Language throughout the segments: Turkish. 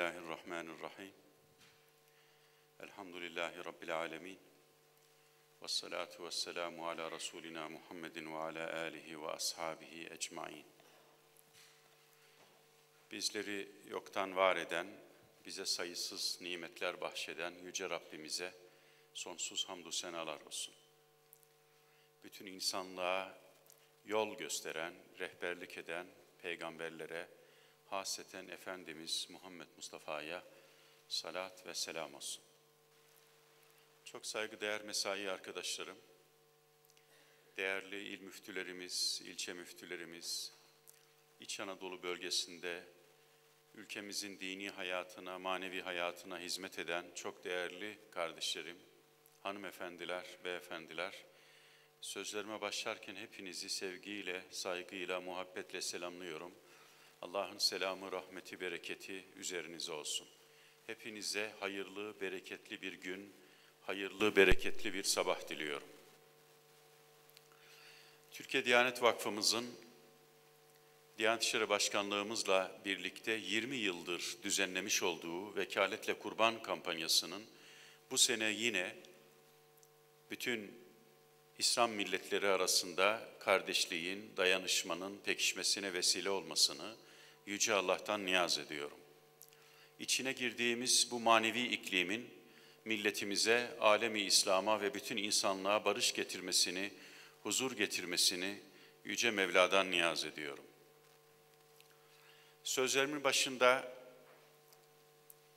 Bismillahirrahmanirrahim. Elhamdülillahi Rabbil alemin. Ve salatu ve selamu ala Resulina Muhammedin ve ala alihi ve ashabihi ecmain. Bizleri yoktan var eden, bize sayısız nimetler bahşeden Yüce Rabbimize sonsuz hamdü senalar olsun. Bütün insanlığa yol gösteren, rehberlik eden peygamberlere, haseten Efendimiz Muhammed Mustafa'ya salat ve selam olsun. Çok saygıdeğer mesai arkadaşlarım, değerli il müftülerimiz, ilçe müftülerimiz, İç Anadolu bölgesinde ülkemizin dini hayatına, manevi hayatına hizmet eden çok değerli kardeşlerim, hanımefendiler, beyefendiler, sözlerime başlarken hepinizi sevgiyle, saygıyla, muhabbetle selamlıyorum. Allah'ın selamı, rahmeti, bereketi üzerinize olsun. Hepinize hayırlı, bereketli bir gün, hayırlı, bereketli bir sabah diliyorum. Türkiye Diyanet Vakfımızın Diyanet İşleri Başkanlığımızla birlikte 20 yıldır düzenlemiş olduğu Vekaletle Kurban kampanyasının bu sene yine bütün İslam milletleri arasında kardeşliğin, dayanışmanın pekişmesine vesile olmasını Yüce Allah'tan niyaz ediyorum. İçine girdiğimiz bu manevi iklimin milletimize, alemi İslam'a ve bütün insanlığa barış getirmesini, huzur getirmesini Yüce Mevla'dan niyaz ediyorum. Sözlerimin başında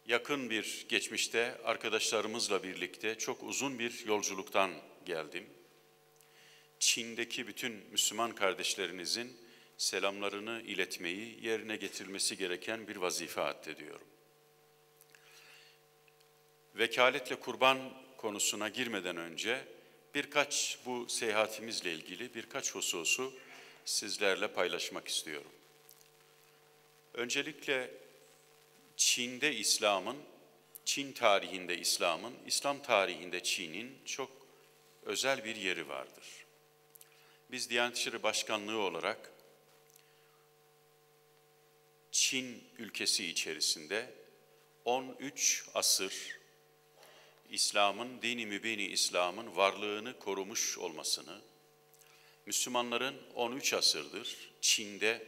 yakın bir geçmişte arkadaşlarımızla birlikte çok uzun bir yolculuktan geldim. Çin'deki bütün Müslüman kardeşlerinizin selamlarını iletmeyi yerine getirilmesi gereken bir vazife addediyorum. Vekaletle kurban konusuna girmeden önce birkaç bu seyahatimizle ilgili birkaç hususu sizlerle paylaşmak istiyorum. Öncelikle Çin'de İslam'ın, Çin tarihinde İslam'ın, İslam tarihinde Çin'in çok özel bir yeri vardır. Biz Diyanet İşleri Başkanlığı olarak Çin ülkesi içerisinde 13 asır İslam'ın, dini mübini İslam'ın varlığını korumuş olmasını, Müslümanların 13 asırdır Çin'de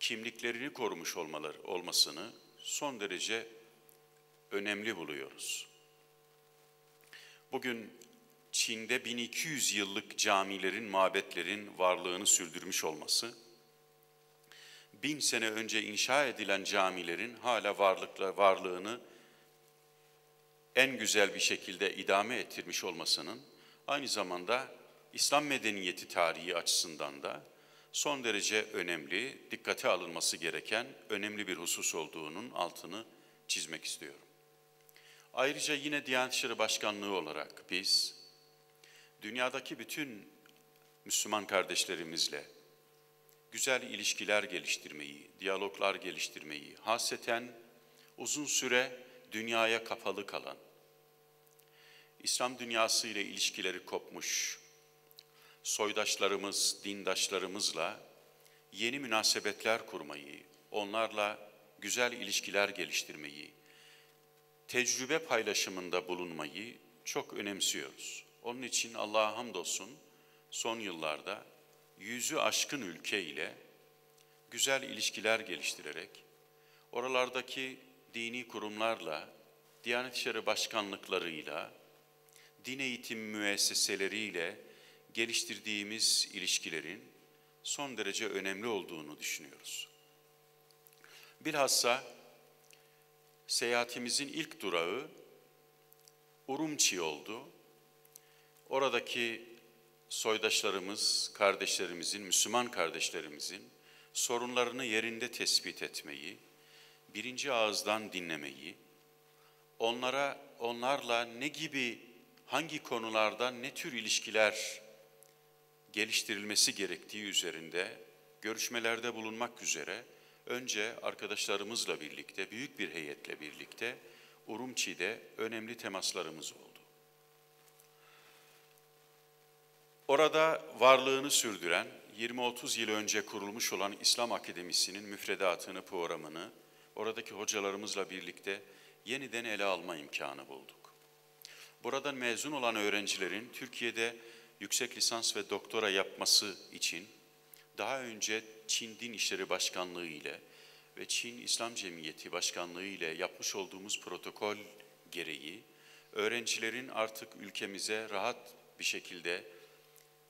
kimliklerini korumuş olmaları, olmasını son derece önemli buluyoruz. Bugün Çin'de 1200 yıllık camilerin, mabetlerin varlığını sürdürmüş olması, bin sene önce inşa edilen camilerin hala varlıkla varlığını en güzel bir şekilde idame ettirmiş olmasının aynı zamanda İslam medeniyeti tarihi açısından da son derece önemli, dikkate alınması gereken önemli bir husus olduğunun altını çizmek istiyorum. Ayrıca yine Diyanet İşleri Başkanlığı olarak biz dünyadaki bütün Müslüman kardeşlerimizle güzel ilişkiler geliştirmeyi, diyaloglar geliştirmeyi, haseten uzun süre dünyaya kapalı kalan, İslam dünyası ile ilişkileri kopmuş, soydaşlarımız, dindaşlarımızla yeni münasebetler kurmayı, onlarla güzel ilişkiler geliştirmeyi, tecrübe paylaşımında bulunmayı çok önemsiyoruz. Onun için Allah'a hamdolsun son yıllarda yüzü aşkın ülke ile güzel ilişkiler geliştirerek oralardaki dini kurumlarla, Diyanet İşleri Başkanlıklarıyla, din eğitim müesseseleriyle geliştirdiğimiz ilişkilerin son derece önemli olduğunu düşünüyoruz. Bilhassa seyahatimizin ilk durağı Urumçi oldu. Oradaki soydaşlarımız, kardeşlerimizin, Müslüman kardeşlerimizin sorunlarını yerinde tespit etmeyi, birinci ağızdan dinlemeyi, onlara onlarla ne gibi hangi konularda ne tür ilişkiler geliştirilmesi gerektiği üzerinde görüşmelerde bulunmak üzere önce arkadaşlarımızla birlikte büyük bir heyetle birlikte Urumçi'de önemli temaslarımız oldu. Orada varlığını sürdüren 20-30 yıl önce kurulmuş olan İslam Akademisi'nin müfredatını, programını oradaki hocalarımızla birlikte yeniden ele alma imkanı bulduk. Buradan mezun olan öğrencilerin Türkiye'de yüksek lisans ve doktora yapması için daha önce Çin Din İşleri Başkanlığı ile ve Çin İslam Cemiyeti Başkanlığı ile yapmış olduğumuz protokol gereği öğrencilerin artık ülkemize rahat bir şekilde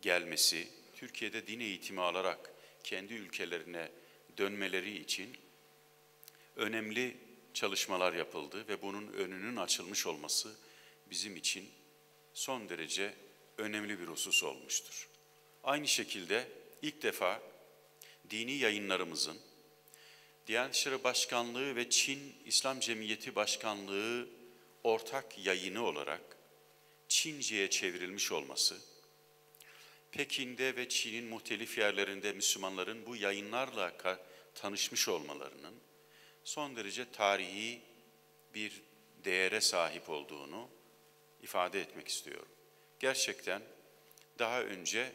gelmesi, Türkiye'de din eğitimi alarak kendi ülkelerine dönmeleri için önemli çalışmalar yapıldı ve bunun önünün açılmış olması bizim için son derece önemli bir husus olmuştur. Aynı şekilde ilk defa dini yayınlarımızın Diyanet İşleri Başkanlığı ve Çin İslam Cemiyeti Başkanlığı ortak yayını olarak Çince'ye çevrilmiş olması, Pekin'de ve Çin'in muhtelif yerlerinde Müslümanların bu yayınlarla tanışmış olmalarının son derece tarihi bir değere sahip olduğunu ifade etmek istiyorum. Gerçekten daha önce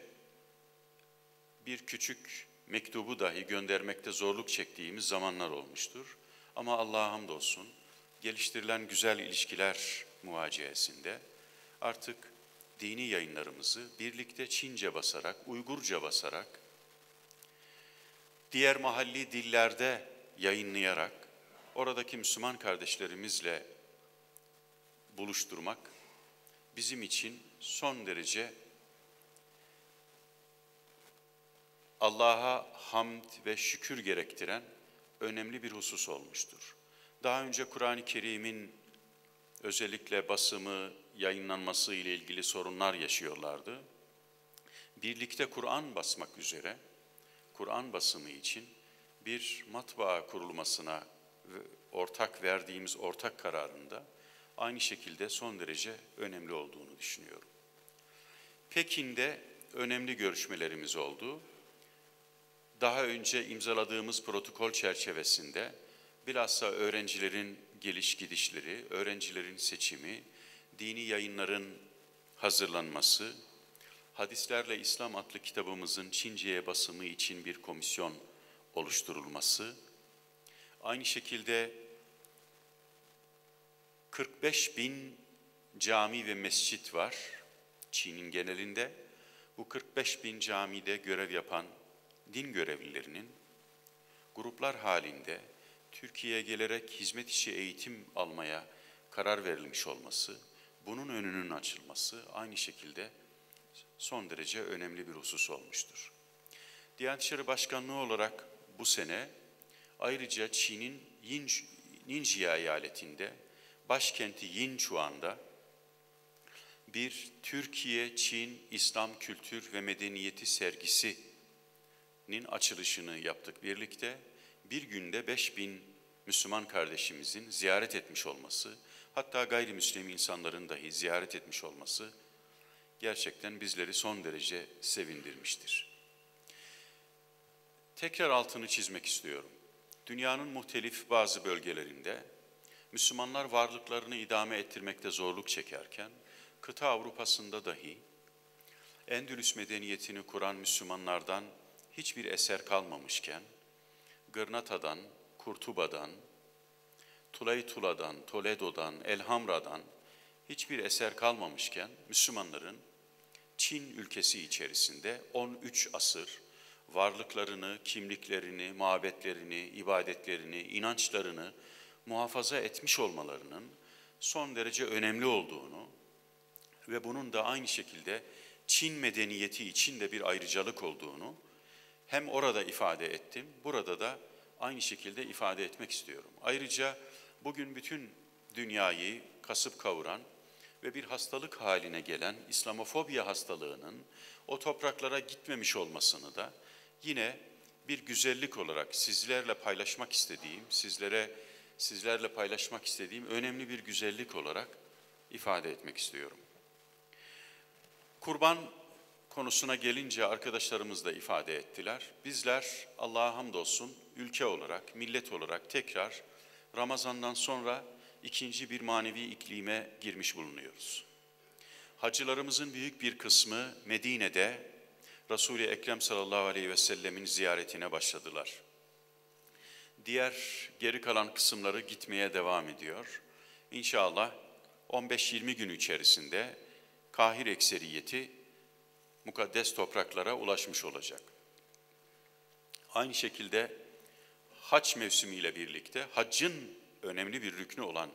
bir küçük mektubu dahi göndermekte zorluk çektiğimiz zamanlar olmuştur. Ama Allah'a hamdolsun geliştirilen güzel ilişkiler muvaciyesinde artık dini yayınlarımızı birlikte Çince basarak, Uygurca basarak, diğer mahalli dillerde yayınlayarak oradaki Müslüman kardeşlerimizle buluşturmak bizim için son derece Allah'a hamd ve şükür gerektiren önemli bir husus olmuştur. Daha önce Kur'an-ı Kerim'in özellikle basımı, yayınlanması ile ilgili sorunlar yaşıyorlardı. Birlikte Kur'an basmak üzere, Kur'an basımı için bir matbaa kurulmasına ortak verdiğimiz ortak kararında aynı şekilde son derece önemli olduğunu düşünüyorum. Pekin'de önemli görüşmelerimiz oldu. Daha önce imzaladığımız protokol çerçevesinde bilhassa öğrencilerin geliş gidişleri, öğrencilerin seçimi, dini yayınların hazırlanması, Hadislerle İslam adlı kitabımızın Çince'ye basımı için bir komisyon oluşturulması, aynı şekilde 45 bin cami ve mescit var Çin'in genelinde. Bu 45 bin camide görev yapan din görevlilerinin gruplar halinde Türkiye'ye gelerek hizmet işi eğitim almaya karar verilmiş olması, bunun önünün açılması aynı şekilde son derece önemli bir husus olmuştur. Diyanet İşleri Başkanlığı olarak bu sene ayrıca Çin'in Ninjia eyaletinde başkenti Yinchuan'da bir Türkiye-Çin İslam Kültür ve Medeniyeti sergisinin açılışını yaptık birlikte. Bir günde 5000 Müslüman kardeşimizin ziyaret etmiş olması, hatta gayrimüslim insanların dahi ziyaret etmiş olması gerçekten bizleri son derece sevindirmiştir. Tekrar altını çizmek istiyorum. Dünyanın muhtelif bazı bölgelerinde Müslümanlar varlıklarını idame ettirmekte zorluk çekerken, kıta Avrupa'sında dahi Endülüs medeniyetini kuran Müslümanlardan hiçbir eser kalmamışken, Gırnata'dan, Kurtuba'dan, Tulaytula'dan, Toledo'dan, Elhamra'dan hiçbir eser kalmamışken Müslümanların Çin ülkesi içerisinde 13 asır varlıklarını, kimliklerini, mabetlerini, ibadetlerini, inançlarını muhafaza etmiş olmalarının son derece önemli olduğunu ve bunun da aynı şekilde Çin medeniyeti için de bir ayrıcalık olduğunu hem orada ifade ettim, burada da aynı şekilde ifade etmek istiyorum. Ayrıca bugün bütün dünyayı kasıp kavuran ve bir hastalık haline gelen İslamofobya hastalığının o topraklara gitmemiş olmasını da yine bir güzellik olarak sizlerle paylaşmak istediğim, sizlere sizlerle paylaşmak istediğim önemli bir güzellik olarak ifade etmek istiyorum. Kurban konusuna gelince arkadaşlarımız da ifade ettiler. Bizler Allah'a hamdolsun ülke olarak, millet olarak tekrar Ramazan'dan sonra ikinci bir manevi iklime girmiş bulunuyoruz. Hacılarımızın büyük bir kısmı Medine'de Resul-i Ekrem sallallahu aleyhi ve sellemin ziyaretine başladılar. Diğer geri kalan kısımları gitmeye devam ediyor. İnşallah 15-20 gün içerisinde Kahir ekseriyeti mukaddes topraklara ulaşmış olacak. Aynı şekilde haç mevsimiyle birlikte haccın önemli bir rüknü olan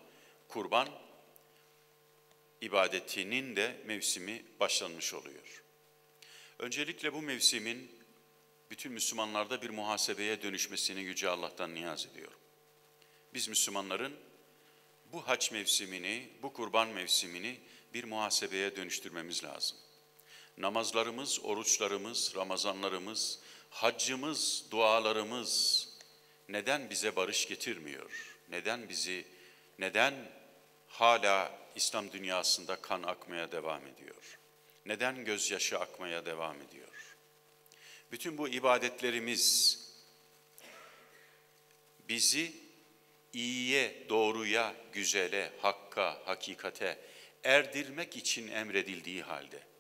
kurban ibadetinin de mevsimi başlanmış oluyor. Öncelikle bu mevsimin bütün Müslümanlarda bir muhasebeye dönüşmesini Yüce Allah'tan niyaz ediyorum. Biz Müslümanların bu haç mevsimini, bu kurban mevsimini bir muhasebeye dönüştürmemiz lazım. Namazlarımız, oruçlarımız, Ramazanlarımız, haccımız, dualarımız neden bize barış getirmiyor? Neden bizi, neden hala İslam dünyasında kan akmaya devam ediyor? Neden gözyaşı akmaya devam ediyor? Bütün bu ibadetlerimiz bizi iyiye, doğruya, güzele, hakka, hakikate erdirmek için emredildiği halde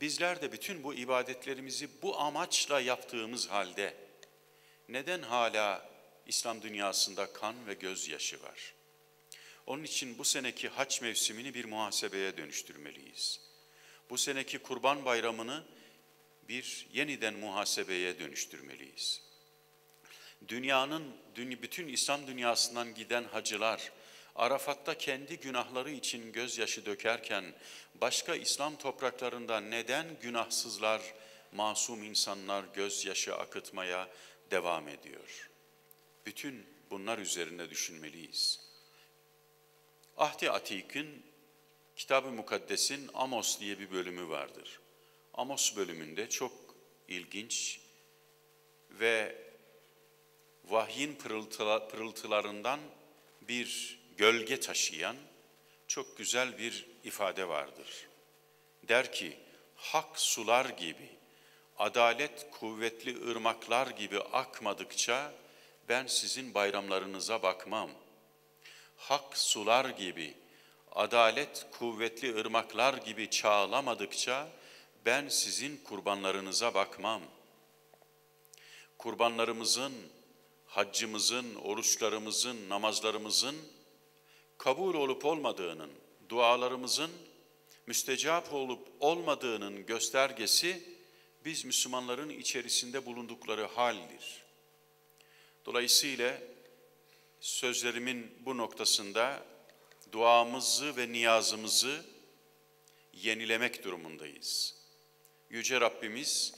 bizler de bütün bu ibadetlerimizi bu amaçla yaptığımız halde neden hala İslam dünyasında kan ve gözyaşı var? Onun için bu seneki haç mevsimini bir muhasebeye dönüştürmeliyiz. Bu seneki kurban bayramını bir yeniden muhasebeye dönüştürmeliyiz. Dünyanın, bütün İslam dünyasından giden hacılar, Arafat'ta kendi günahları için gözyaşı dökerken, başka İslam topraklarında neden günahsızlar, masum insanlar gözyaşı akıtmaya devam ediyor? Bütün bunlar üzerinde düşünmeliyiz. Ahdi Atik'in Kitab-ı Mukaddes'in Amos diye bir bölümü vardır. Amos bölümünde çok ilginç ve vahyin pırıltılarından bir gölge taşıyan çok güzel bir ifade vardır. Der ki, hak sular gibi, adalet kuvvetli ırmaklar gibi akmadıkça ben sizin bayramlarınıza bakmam. Hak sular gibi, adalet kuvvetli ırmaklar gibi çağlamadıkça ben sizin kurbanlarınıza bakmam. Kurbanlarımızın, haccımızın, oruçlarımızın, namazlarımızın kabul olup olmadığının, dualarımızın müstecap olup olmadığının göstergesi biz Müslümanların içerisinde bulundukları haldir. Dolayısıyla sözlerimin bu noktasında duamızı ve niyazımızı yenilemek durumundayız. Yüce Rabbimiz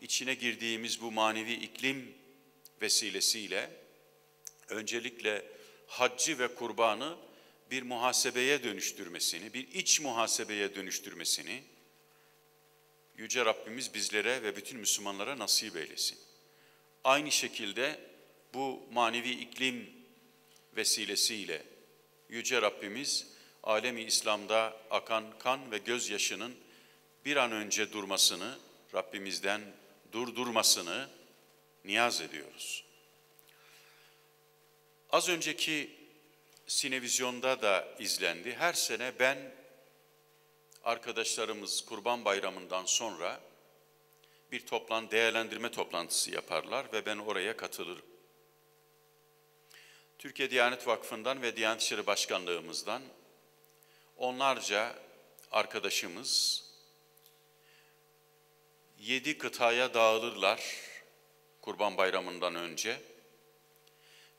içine girdiğimiz bu manevi iklim vesilesiyle öncelikle haccı ve kurbanı bir muhasebeye dönüştürmesini, bir iç muhasebeye dönüştürmesini Yüce Rabbimiz bizlere ve bütün Müslümanlara nasip eylesin. Aynı şekilde bu manevi iklim vesilesiyle Yüce Rabbimiz alemi İslam'da akan kan ve gözyaşının bir an önce durmasını, Rabbimizden durdurmasını niyaz ediyoruz. Az önceki Sinevizyon'da da izlendi. Her sene ben arkadaşlarımız Kurban Bayramı'ndan sonra bir toplan değerlendirme toplantısı yaparlar ve ben oraya katılırım. Türkiye Diyanet Vakfı'ndan ve Diyanet İşleri Başkanlığımızdan onlarca arkadaşımız yedi kıtaya dağılırlar Kurban Bayramı'ndan önce.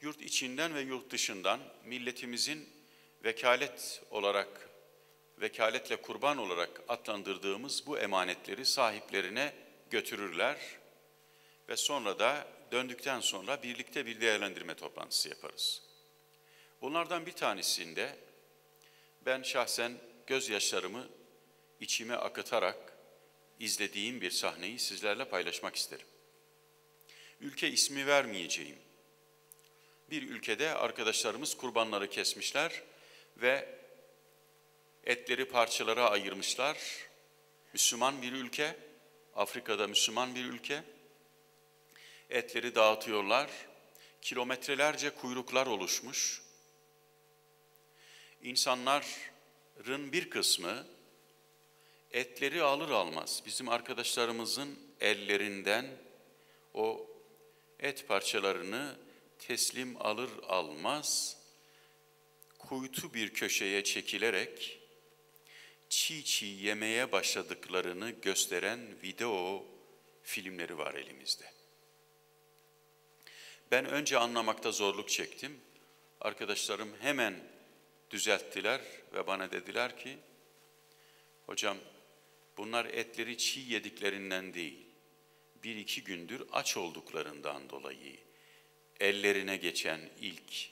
Yurt içinden ve yurt dışından milletimizin vekalet olarak, vekaletle kurban olarak adlandırdığımız bu emanetleri sahiplerine götürürler ve sonra da döndükten sonra birlikte bir değerlendirme toplantısı yaparız. Bunlardan bir tanesinde ben şahsen gözyaşlarımı içime akıtarak izlediğim bir sahneyi sizlerle paylaşmak isterim. Ülke ismi vermeyeceğim. Bir ülkede arkadaşlarımız kurbanları kesmişler ve etleri parçalara ayırmışlar. Müslüman bir ülke, Afrika'da Müslüman bir ülke. Etleri dağıtıyorlar. Kilometrelerce kuyruklar oluşmuş. İnsanların bir kısmı etleri alır almaz bizim arkadaşlarımızın ellerinden o et parçalarını teslim alır almaz kuytu bir köşeye çekilerek çiğ çiğ yemeye başladıklarını gösteren video filmleri var elimizde. Ben önce anlamakta zorluk çektim. Arkadaşlarım hemen düzelttiler ve bana dediler ki, hocam bunlar etleri çiğ yediklerinden değil, bir iki gündür aç olduklarından dolayı ellerine geçen ilk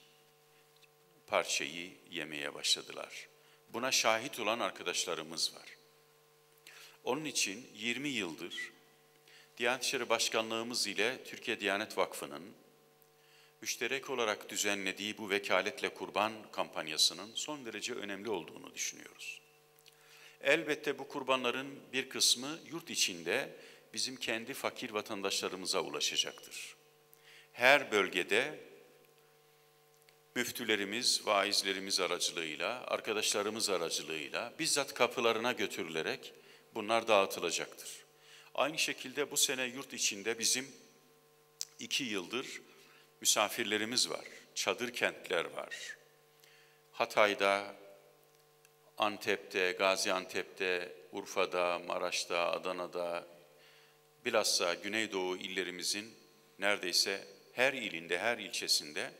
parçayı yemeye başladılar. Buna şahit olan arkadaşlarımız var. Onun için 20 yıldır Diyanet İşleri Başkanlığımız ile Türkiye Diyanet Vakfı'nın müşterek olarak düzenlediği bu vekaletle kurban kampanyasının son derece önemli olduğunu düşünüyoruz. Elbette bu kurbanların bir kısmı yurt içinde bizim kendi fakir vatandaşlarımıza ulaşacaktır. Her bölgede müftülerimiz, vaizlerimiz aracılığıyla, arkadaşlarımız aracılığıyla bizzat kapılarına götürülerek bunlar dağıtılacaktır. Aynı şekilde bu sene yurt içinde bizim iki yıldır misafirlerimiz var, çadır kentler var. Hatay'da, Antep'te, Gaziantep'te, Urfa'da, Maraş'ta, Adana'da, bilhassa Güneydoğu illerimizin neredeyse her ilinde, her ilçesinde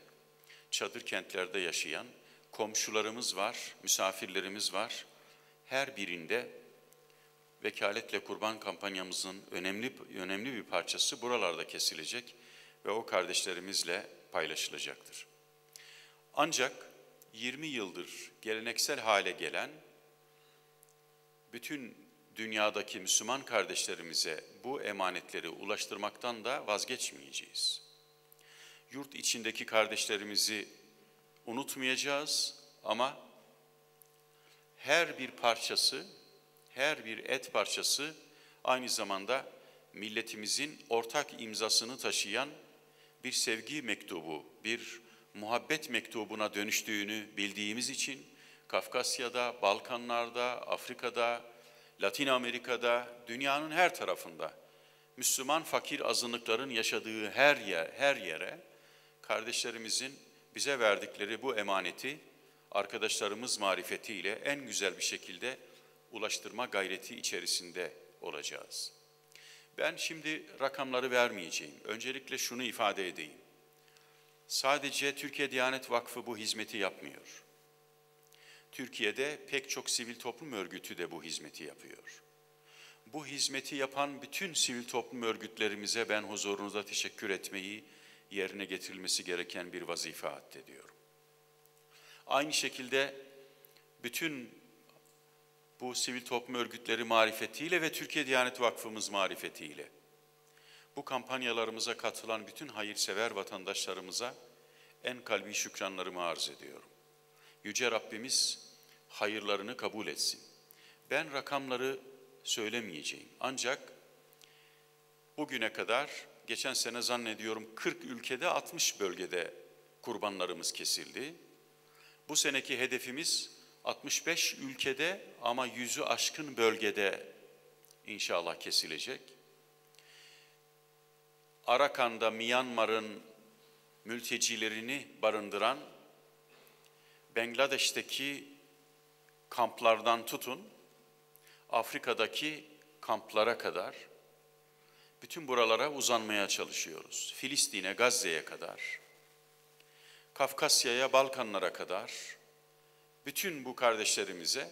çadır kentlerde yaşayan komşularımız var, misafirlerimiz var. Her birinde vekaletle kurban kampanyamızın önemli önemli bir parçası buralarda kesilecek ve o kardeşlerimizle paylaşılacaktır. Ancak 20 yıldır geleneksel hale gelen bütün dünyadaki Müslüman kardeşlerimize bu emanetleri ulaştırmaktan da vazgeçmeyeceğiz. Yurt içindeki kardeşlerimizi unutmayacağız ama her bir parçası, her bir et parçası aynı zamanda milletimizin ortak imzasını taşıyan bir sevgi mektubu, bir muhabbet mektubuna dönüştüğünü bildiğimiz için Kafkasya'da, Balkanlar'da, Afrika'da, Latin Amerika'da, dünyanın her tarafında Müslüman fakir azınlıkların yaşadığı her yer, her yere kardeşlerimizin bize verdikleri bu emaneti arkadaşlarımız marifetiyle en güzel bir şekilde ulaştırma gayreti içerisinde olacağız. Ben şimdi rakamları vermeyeceğim. Öncelikle şunu ifade edeyim. Sadece Türkiye Diyanet Vakfı bu hizmeti yapmıyor. Türkiye'de pek çok sivil toplum örgütü de bu hizmeti yapıyor. Bu hizmeti yapan bütün sivil toplum örgütlerimize ben huzurunuza teşekkür etmeyi yerine getirilmesi gereken bir vazife addediyorum. Aynı şekilde bütün bu sivil toplum örgütleri marifetiyle ve Türkiye Diyanet Vakfımız marifetiyle bu kampanyalarımıza katılan bütün hayırsever vatandaşlarımıza en kalbi şükranlarımı arz ediyorum. Yüce Rabbimiz hayırlarını kabul etsin. Ben rakamları söylemeyeceğim. Ancak bugüne kadar geçen sene zannediyorum 40 ülkede 60 bölgede kurbanlarımız kesildi. Bu seneki hedefimiz 65 ülkede ama yüzü aşkın bölgede inşallah kesilecek. Arakan'da Myanmar'ın mültecilerini barındıran Bangladeş'teki kamplardan tutun Afrika'daki kamplara kadar bütün buralara uzanmaya çalışıyoruz. Filistin'e, Gazze'ye kadar, Kafkasya'ya, Balkanlara kadar bütün bu kardeşlerimize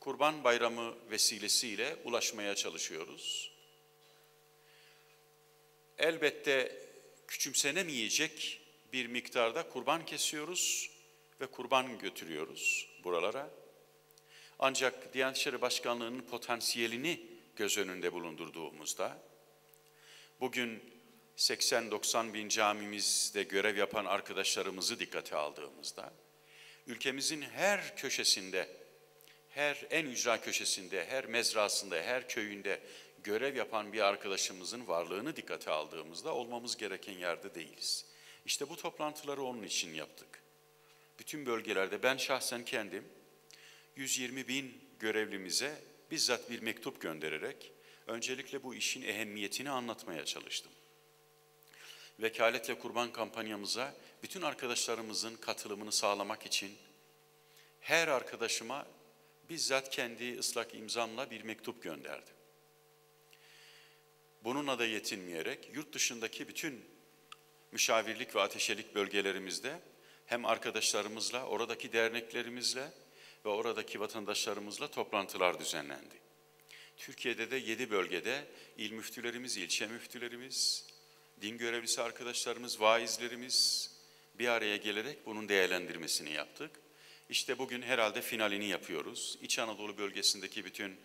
Kurban Bayramı vesilesiyle ulaşmaya çalışıyoruz. Elbette küçümsenemeyecek bir miktarda kurban kesiyoruz ve kurban götürüyoruz buralara. Ancak Diyanet İşleri Başkanlığı'nın potansiyelini göz önünde bulundurduğumuzda, bugün 80-90 bin camimizde görev yapan arkadaşlarımızı dikkate aldığımızda, ülkemizin her köşesinde, her en ücra köşesinde, her mezrasında, her köyünde görev yapan bir arkadaşımızın varlığını dikkate aldığımızda olmamız gereken yerde değiliz. İşte bu toplantıları onun için yaptık. Bütün bölgelerde ben şahsen kendim 120 bin görevlimize bizzat bir mektup göndererek öncelikle bu işin ehemmiyetini anlatmaya çalıştım. Vekaletle kurban kampanyamıza bütün arkadaşlarımızın katılımını sağlamak için her arkadaşıma bizzat kendi ıslak imzamla bir mektup gönderdim. Bununla da yetinmeyerek yurt dışındaki bütün müşavirlik ve ateşelik bölgelerimizde hem arkadaşlarımızla, oradaki derneklerimizle ve oradaki vatandaşlarımızla toplantılar düzenlendi. Türkiye'de de yedi bölgede il müftülerimiz, ilçe müftülerimiz, din görevlisi arkadaşlarımız, vaizlerimiz bir araya gelerek bunun değerlendirmesini yaptık. İşte bugün herhalde finalini yapıyoruz. İç Anadolu bölgesindeki bütün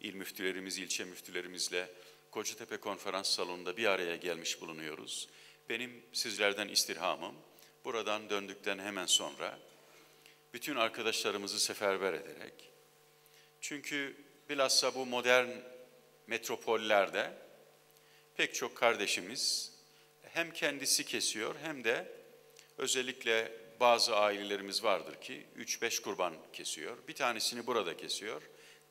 il müftülerimiz, ilçe müftülerimizle Kocatepe Konferans Salonu'nda bir araya gelmiş bulunuyoruz. Benim sizlerden istirhamım, buradan döndükten hemen sonra bütün arkadaşlarımızı seferber ederek, çünkü bilhassa bu modern metropollerde pek çok kardeşimiz hem kendisi kesiyor hem de özellikle bazı ailelerimiz vardır ki 3-5 kurban kesiyor. Bir tanesini burada kesiyor,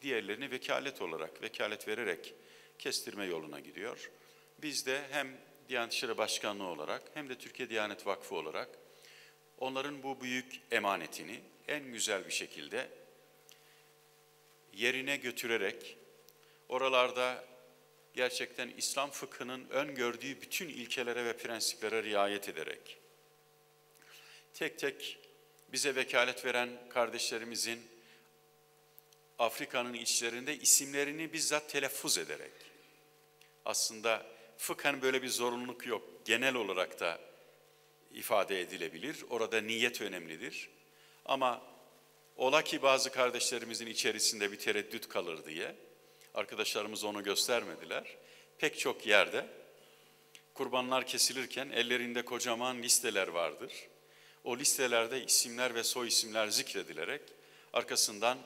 diğerlerini vekalet olarak, vekalet vererek kestirme yoluna gidiyor. Biz de hem Diyanet İşleri Başkanlığı olarak hem de Türkiye Diyanet Vakfı olarak onların bu büyük emanetini en güzel bir şekilde yerine götürerek oralarda gerçekten İslam fıkhının öngördüğü bütün ilkelere ve prensiplere riayet ederek tek tek bize vekalet veren kardeşlerimizin Afrika'nın içlerinde isimlerini bizzat telaffuz ederek aslında fıkhen böyle bir zorunluluk yok. Genel olarak da ifade edilebilir. Orada niyet önemlidir. Ama ola ki bazı kardeşlerimizin içerisinde bir tereddüt kalır diye arkadaşlarımız onu göstermediler. Pek çok yerde kurbanlar kesilirken ellerinde kocaman listeler vardır. O listelerde isimler ve soy isimler zikredilerek arkasından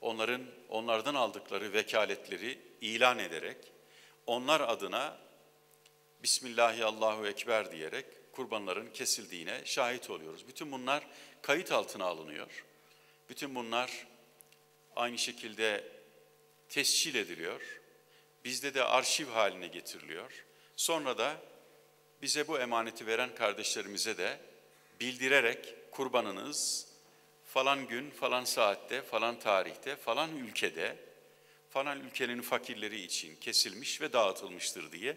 onların onlardan aldıkları vekaletleri ilan ederek onlar adına Bismillahi Allahu Ekber diyerek kurbanların kesildiğine şahit oluyoruz. Bütün bunlar kayıt altına alınıyor. Bütün bunlar aynı şekilde tescil ediliyor. Bizde de arşiv haline getiriliyor. Sonra da bize bu emaneti veren kardeşlerimize de bildirerek kurbanınız falan gün, falan saatte, falan tarihte, falan ülkede, falan ülkenin fakirleri için kesilmiş ve dağıtılmıştır diye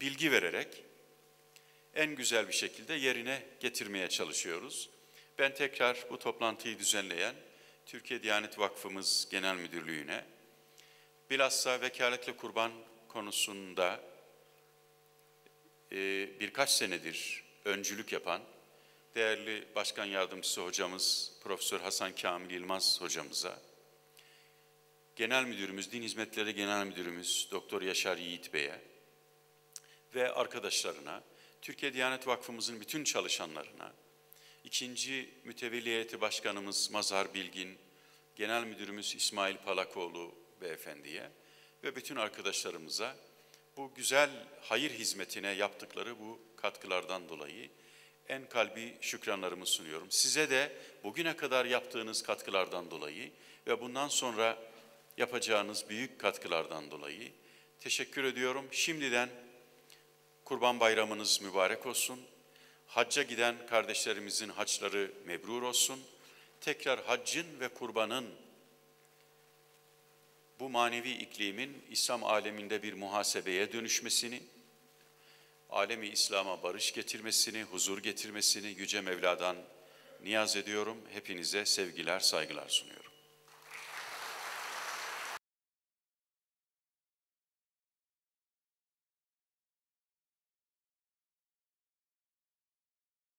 bilgi vererek en güzel bir şekilde yerine getirmeye çalışıyoruz. Ben tekrar bu toplantıyı düzenleyen Türkiye Diyanet Vakfımız Genel Müdürlüğü'ne bilhassa vekaletle kurban konusunda e, birkaç senedir öncülük yapan değerli Başkan Yardımcısı hocamız Profesör Hasan Kamil Yılmaz hocamıza, Genel Müdürümüz, Din Hizmetleri Genel Müdürümüz Doktor Yaşar Yiğit Bey'e ve arkadaşlarına, Türkiye Diyanet Vakfımızın bütün çalışanlarına, ikinci mütevelli heyeti başkanımız Mazhar Bilgin, Genel Müdürümüz İsmail Palakoğlu beyefendiye ve bütün arkadaşlarımıza bu güzel hayır hizmetine yaptıkları bu katkılardan dolayı en kalbi şükranlarımı sunuyorum. Size de bugüne kadar yaptığınız katkılardan dolayı ve bundan sonra yapacağınız büyük katkılardan dolayı teşekkür ediyorum. Şimdiden Kurban Bayramınız mübarek olsun. Hacca giden kardeşlerimizin haçları mebrur olsun. Tekrar haccın ve kurbanın bu manevi iklimin İslam aleminde bir muhasebeye dönüşmesini, alemi İslam'a barış getirmesini, huzur getirmesini Yüce Mevla'dan niyaz ediyorum. Hepinize sevgiler, saygılar sunuyorum.